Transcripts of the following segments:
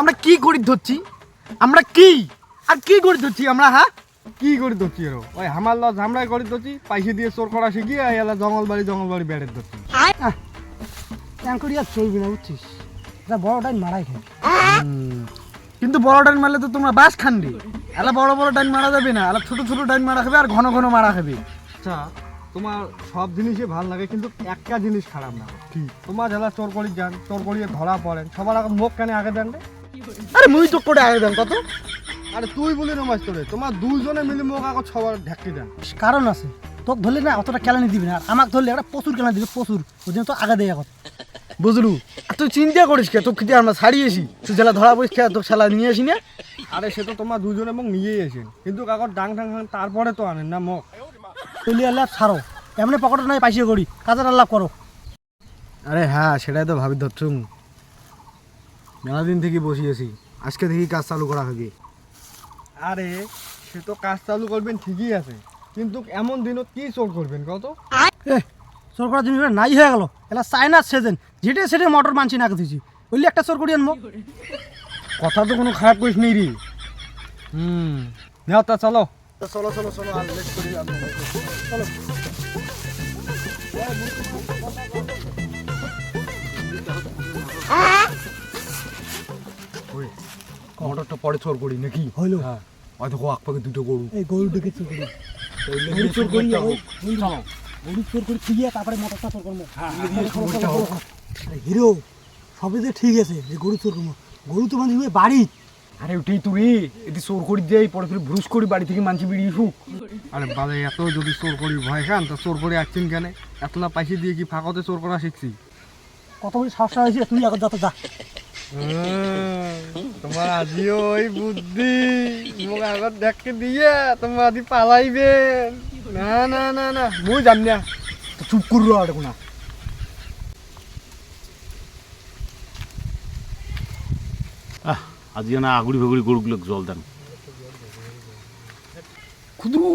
আমার কি গরিব ধরছি? আমরা কি? আর কি গরিব ধরছি আমরা হ্যাঁ? কি গরিব ধরছি এরো? ওই হামার লজ আমরাই গরিব ধরছি পয়সা দিয়ে চোর করা শিখিয়ে জঙ্গল বাড়ি জঙ্গল বাড়ি বেড়ে ধরছি। আর চলবি না, বুঝছিস? মারাই খাই কিন্তু বড় ডাইন মারলে তো তোমরা বাস খান্ডি এলা বড় বড় ডাইন মারা যাবে না, এলা ছোট ছোট ডাইন মারা খাবে আর ঘন ঘন মারা খাবে। আচ্ছা তোমার সব জিনিসই ভালো লাগে কিন্তু একটা জিনিস খারাপ না। ঠিক তোমার যারা চোর করি যান চোর করিয়ে ধরা পড়েন। সবার আগে মুখ কেন আগে দেন রে? আরে মুই তো করে আগে দেন কত? আরে তুই বলি নমাজ তোরে তোমার দুইজনে মিলে মুখ আগে সবার ঢাকি দেন। কারণ আছে। তোকে ধরলে না অতটা কেলানি দিবি না আমাকে ধরলে একটা প্রচুর কেলানি দিবি প্রচুর। ওই জন্য তো আগে দেয় এখন বুঝলু? আর তুই চিন্তা করিস কে খেতে আমরা ছাড়িয়েছি তুই জেলা ধরা পড়িস খেয়ে তোর শালা নিয়ে আসি না? আরে সে তো তোমার দুজনে এবং নিয়েই আসেন। কিন্তু কাকর ডাং ঠাং তারপরে তো আনেন না মুখ। চলি আল্লাহ ছাড়ো। এমনি পকেটে নাই পাইসে করি কাজের আল্লাহ করো। আরে হ্যাঁ সেটাই তো ভাবি ধরছুম। মেলা দিন থেকে বসিয়েছি আজকে থেকেই কাজ চালু করা হবে। আরে সে তো কাজ চালু করবেন ঠিকই আছে। কিন্তু এমন দিনত কি চোর করবেন কত চোর করার জিনিস নাই হয়ে গেল। এলা চাইনার সেজেন। যেটে সেটে মোটর মানছি না দিছি বললি একটা চোর করি আনব কথা তো কোনো খারাপ করিস নেই রে। হুম নেও তা চলো। চলো চলো চলো আর লেট করি। চলো। মোটরটা পরে চোর করি নাকি? হইল। হ্যাঁ। হয়তো আক পাকে দুটো গরু। এই গরু ডেকে চোর করি। গরু চোর করি। গরু চোর করি ঠিকই তারপরে মোটরটা চোর করব। চোরটা হিরো সবই যে ঠিক আছে যে গরু চোর করব। গরু তো মানে বাড়ি। আরে ওটাই তো রে এটি চোর করি দেয় পরে ফিরে ভ্রুশ করি বাড়ি থেকে মানছি বেরিয়ে শুক আরে বাবা এত যদি চোর করি ভয় খান তা চোর করে আসছেন কেন? এত না পয়সা দিয়ে কি ফাঁকাতে চোর করা শিখছি? কত বড় সাহস হয়েছে তুই এখন যত যা। তোমার আজিও ওই বুদ্ধি মোক আগত দেখকে দিয়ে তোমার আদি পালাইবেন। না না না না মই যাম না। চুপ করল আর দেখো না আহ আজকে না আগুড়ি ফাগুড়ি গরুগুলো জল দেন। খুদরু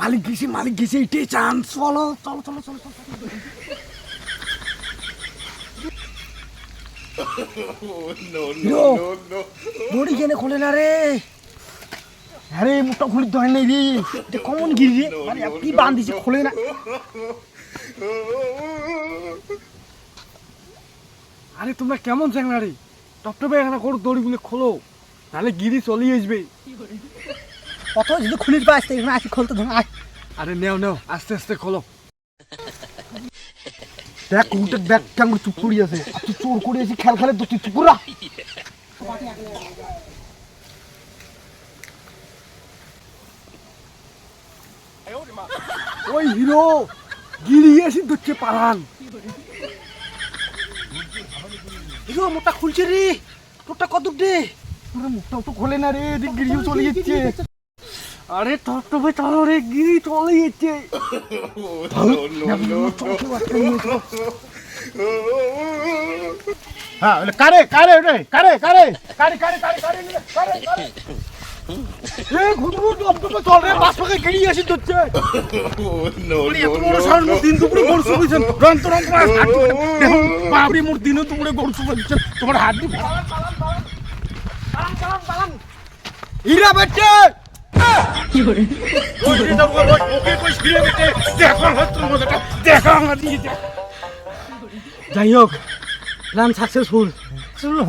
মালিক গেছে মালিক গেছে এটাই চান্স চলো চলো চলো চলো চলো হিরো দড়ি কেনে খোলে না রে আরে মুখটা খুলি তো নাই রে এটা কমন গিরি রে মানে কি খোলে না। আরে তোমরা কেমন চ্যাংলা রে? টপটপে এখানে করো দড়িগুলো খোলো তাহলে গিরি চলিয়ে আসবে। কত যদি খুলির পাই আসতে এখানে আসি খুলতে ধর আয়। আরে নেও নেও আস্তে আস্তে খোলো। দেখ কুকুরটার ব্যাগ কেমন চুপ করি আছে আর তুই চোর করে আছি খেল খেলে তো তুই চুপ করা ওই হিরো গিরিয়ে আসি ধরছে পালান হিরো মোটা খুলছে রে। তোরটা কত দে আরে মুখটাও তো খোলে না রে এদিক গিরিও চলে যাচ্ছে। আরে টপটপে চলো রে গিরি চলে যাচ্ছে। হ্যাঁ কারে কারে রে কারে কারে কারে কারে কারে কারে কারে। চল রে বাস পাকে আসি এত বড় সার মোর দিন দুপুরে গরু শুকিয়েছেন রন্ত রন্ত বাবরি মোর দিনে দুপুরে গরু শুকিয়েছেন তোমার হাত দি ইরা বেটে! কি করে? যাই হোক প্ল্যান সাকসেসফুল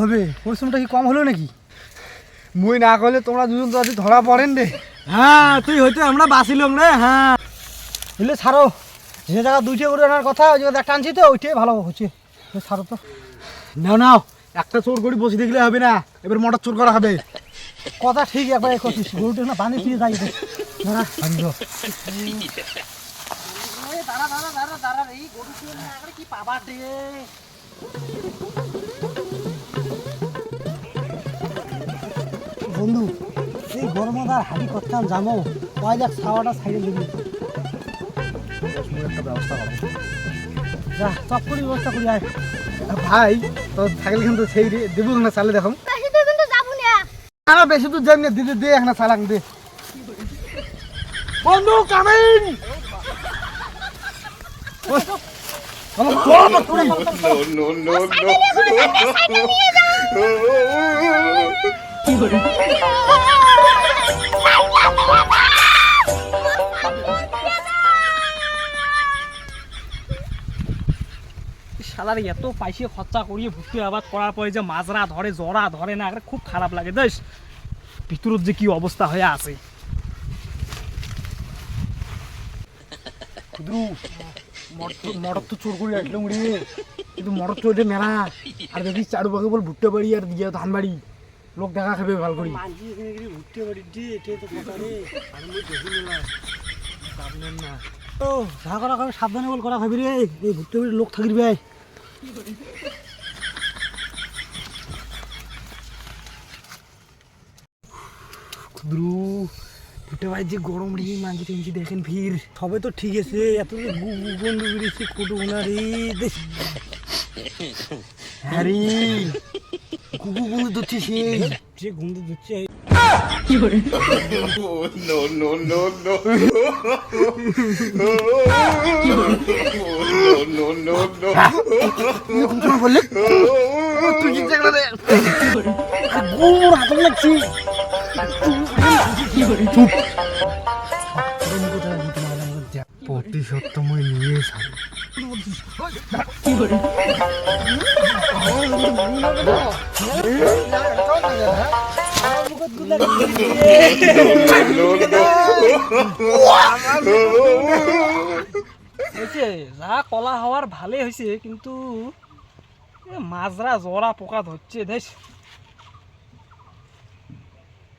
হবে। পরিশ্রমটা কি কম হলো নাকি? মুই না করলে তোমরা দুজন তো আজ ধরা পড়েন রে। হ্যাঁ তুই হয়তো আমরা বাঁচিলাম রে হ্যাঁ। বুঝলে ছাড়ো যে জায়গা দুইটা করে আনার কথা ওই জায়গা একটা আনছি তো ওইটাই ভালো হচ্ছে। ছাড়ো তো। নাও নাও একটা চোর করে বসে দেখলে হবে না এবার মোটর চোর করা হবে। কথা ঠিক একবার করছিস গরুটা না বানিয়ে ফিরে যাই দাঁড়া দাঁড়া দাঁড়া দাঁড়া দাঁড়া এই গরু কি পাবা দে বন্ধু এই গরমে আর হাড়ি করতাম জানো ওই দেখ ছাওয়াটা সাইডে দিবি যা চপ করে ব্যবস্থা করি আয় ভাই তো ছাগল কিন্তু সেই রে দেবো না চালে দেখো না না বেশি দূর যাই না দিদি দে এখন চালাং দে বন্ধু কামিং কি করে শালার এত পয়সা খরচা করিয়ে ভর্তি আবাদ করার পরে যে মাজরা ধরে জরা ধরে না খুব খারাপ লাগে দেশ। ভিতরের যে কি অবস্থা হয়ে আছে। মটর তো চোর করে আসলাম রে। কিন্তু মটর চোরে মেলা। আর দেখি চারু পাখি বল ভুট্টা বাড়ি আর দিয়ে ধান বাড়ি লোক দেখা খাবে ভালো করি। ও যা করা খাবে সাবধানে বল করা খাবি রে। এই ঘুরতে পারি লোক থাকির ভাই ক্ষুদ্রু ভুট্টা যে গরম রে মাঝি টেঞ্চি দেখেন ভিড়। সবে তো ঠিক আছে এত যে গু গু গন্ধ বেরিয়েছে কুটু না রে দেখ হ্যাঁ রে কুকু কুকু ধরছে সেই যে গন্ধ দিচ্ছে বললে তুই কি জায়গা রে লাগছি কি করে প্রতিশোধ মই নিয়ে ছাড়ো কি করে? হয়েছে যা কলা হওয়ার ভালোই হয়েছে কিন্তু মাজরা জরা পোকা ধরছে দেশ।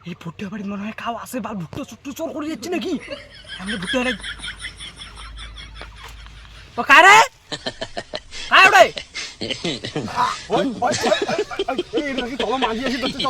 এই ভুট্টা বাড়ির মনে হয় খাও, আছে বা ভুট্টো চুট্টু চোর করে যাচ্ছে নাকি? আমি ভুট্টা ও কারে কায় ওটাই চলো মাঝি আসি ধরছে